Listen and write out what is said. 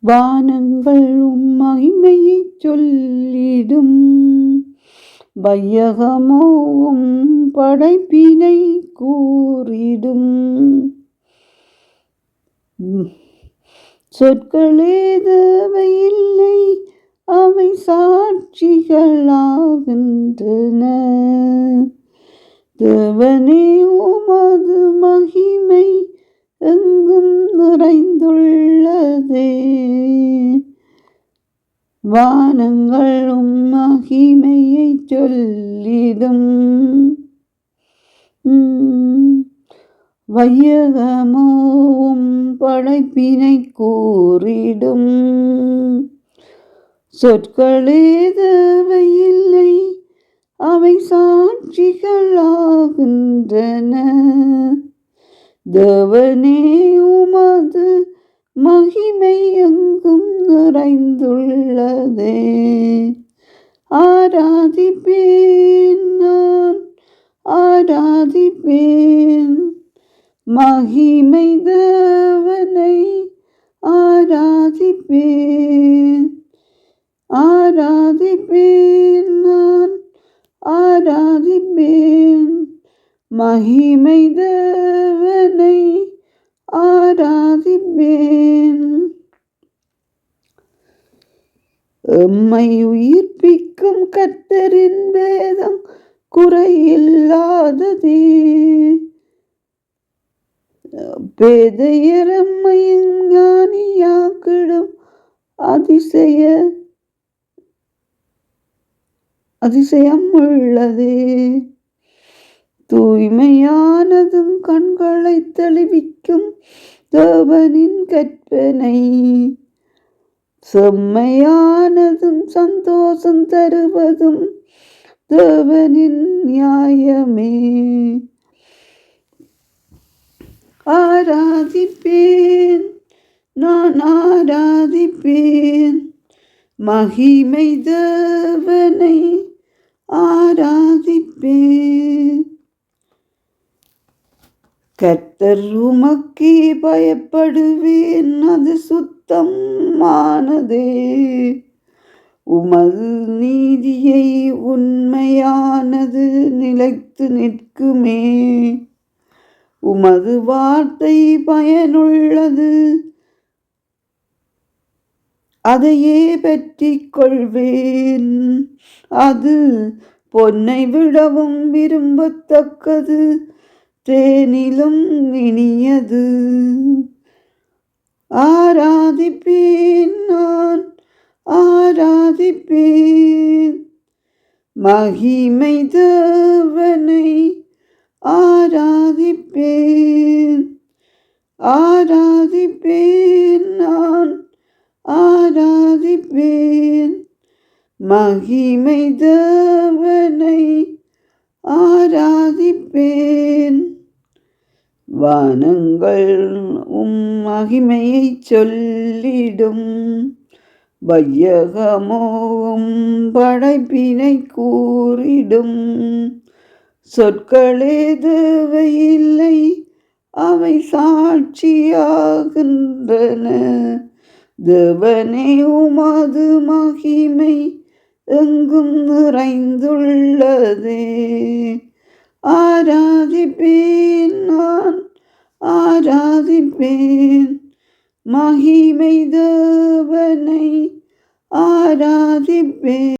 வானங்கள் உம்மகிமையை சொல்லிடும். வையகமோ படைப்பினை கூறிடும். சொற்களே தேவையில்லை அவை சாட்சிகளாகின்றன. தேவனே உமது மகிமை எங்கும் நிறைந்துள்ள நிறைந்துள்ளதே வானங்களும் மகிமையை சொல்லிடும். வையகமோவும் படைப்பினை கூறிடும். சொற்களே தேவையில்லை அவை சாட்சிகளாகின்றன. தேவனே மகிமை எங்கும் நிறைந்துள்ளதே. ஆராதிப்பேன் நான் ஆராதிப்பேன். மகிமை தேவனை ஆராதிப்பேன். ஆராதிப்பேன் நான் ஆராதிப்பேன். மகிமை தேவனை ஆராதிப்பேன். எம்மை உயிர்ப்பிக்கும் கர்த்தரின் வேதம் குறையில்லாததே. பேதையரம்மையின் ஞானியாக்கிடும் அதிசய அதிசயம் உள்ளதே. தூய்மையானதும் கண்களை தெளிவிக்க தெளிவிக்கும் தேவனின் கற்பனை. செம்மையானதும் சந்தோஷம் தருவதும் தேவனின் நியாயமே. ஆராதிப்பேன் நான் ஆராதிப்பேன். மகிமை தேவனை ஆராதிப்பேன். கர்த்தர் உமக்கே பயப்படுவேன் அது சுத்தமானதே. உமது நீதியை உண்மையானது நிலைத்து நிற்குமே. உமது வார்த்தை பயனுள்ளது அதையே பற்றி கொள்வேன். அது பொன்னை விடவும் விரும்பத்தக்கது தேனிலும் இனியது. ஆராதிப்பேன் நான் ஆராதிப்பேன். மகிமை தேவனை ஆராதிப்பேன். ஆராதிப்பேன் நான் ஆராதிப்பேன். மகிமை தேவனை ஆராதிப்பேன். வானங்கள் உம் மகிமையை சொல்லிடும். வையகமோவும் படைப்பினை கூறிடும். சொற்களே தேவையில்லை அவை சாட்சியாகின்றன. தேவனே உமது மகிமை எங்கும் நிறைந்துள்ளதே. ஆராதிப்பேன் நான் ஆராதிப்பேன். மகிமை தேவனை ஆராதிப்பேன்.